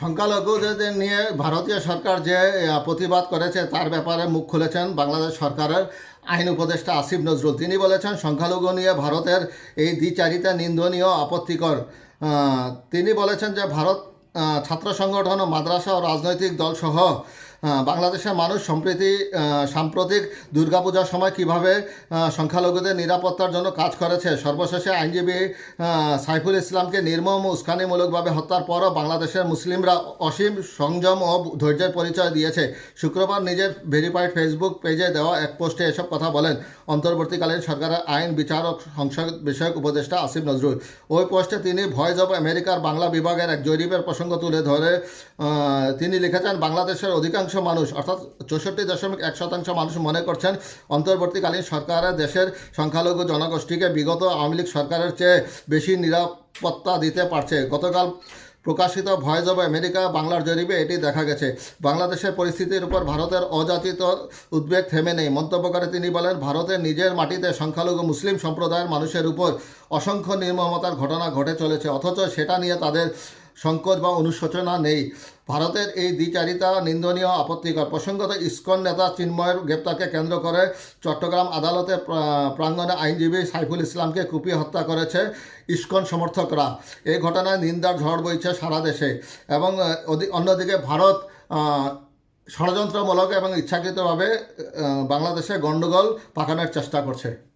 সংখ্যালঘুদের নিয়ে ভারতীয় সরকার যে প্রতিবাদ করেছে, তার ব্যাপারে মুখ খুলেছেন বাংলাদেশ সরকারের আইন উপদেষ্টা আসিফ নজরুল। তিনি বলেছেন, সংখ্যালঘু নিয়ে ভারতের এই দ্বিচারিতা নিন্দনীয়, আপত্তিকর। তিনি বলেছেন যে, ভারত ছাত্র সংগঠন ও মাদ্রাসা ও রাজনৈতিক দলসহ বাংলাদেশের মানুষ সম্প্রতি সাম্প্রতিক দুর্গাপূজার সময় কীভাবে সংখ্যালঘুদের নিরাপত্তার জন্য কাজ করেছে? সর্বশেষে আইনজীবী সাইফুল ইসলামকে নির্মম উস্কানিমূলকভাবে হত্যার পরও বাংলাদেশের মুসলিমরা অসীম সংযম ও ধৈর্যের পরিচয় দিয়েছে। শুক্রবার নিজের ভেরিফাইড ফেসবুক পেজে দেওয়া এক পোস্টে এসব কথা বলেন অন্তর্বর্তীকালীন সরকারের আইন বিচার ও সংসদ বিষয়ক উপদেষ্টা আসিফ নজরুল। ওই পোস্টে তিনি ভয়েস অব আমেরিকার বাংলা বিভাগের এক জরিপের প্রসঙ্গ তুলে ধরে তিনি লিখেছেন, বাংলাদেশের অধিকাংশ মানুষ, অর্থাৎ চৌষট্টি দশমিক এক শতাংশ মানুষ মনে করছেন, অন্তর্বর্তীকালীন সরকারের দেশের সংখ্যালঘু জনগোষ্ঠীকে বিগত আওয়ামী লীগ সরকারের চেয়ে বেশি নিরাপত্তা দিতে পারছে। গতকাল প্রকাশিত ভয়েস অব আমেরিকা বাংলার জরিপে এটি দেখা গেছে। বাংলাদেশের পরিস্থিতির উপর ভারতের অযাচিত উদ্বেগ থেমে নেই। মন্তব্য করে তিনি বলেন ভারতের নিজের মাটিতে সংখ্যালঘু মুসলিম সম্প্রদায়ের মানুষের উপর অসংখ্য নির্মমতার ঘটনা ঘটে চলেছে, অথচ সেটা নিয়ে তাদের সংকট বা অনুশোচনা নেই। ভারতের এই দ্বিচারিতা নিন্দনীয় আপত্তিকর। প্রসঙ্গত, ইস্কন নেতা চিন্ময়ের গ্রেপ্তারকে কেন্দ্র করে চট্টগ্রাম আদালতে প্রা- প্রাঙ্গণে আইনজীবী সাইফুল ইসলামকে কুপিয়ে হত্যা করেছে ইস্কন সমর্থকরা। এই ঘটনায় নিন্দার ঝড় বইছে সারা দেশে এবং অন্যদিকে ভারত ষড়যন্ত্রমূলক এবং ইচ্ছাকৃতভাবে বাংলাদেশে গণ্ডগোল পাকানোর চেষ্টা করছে।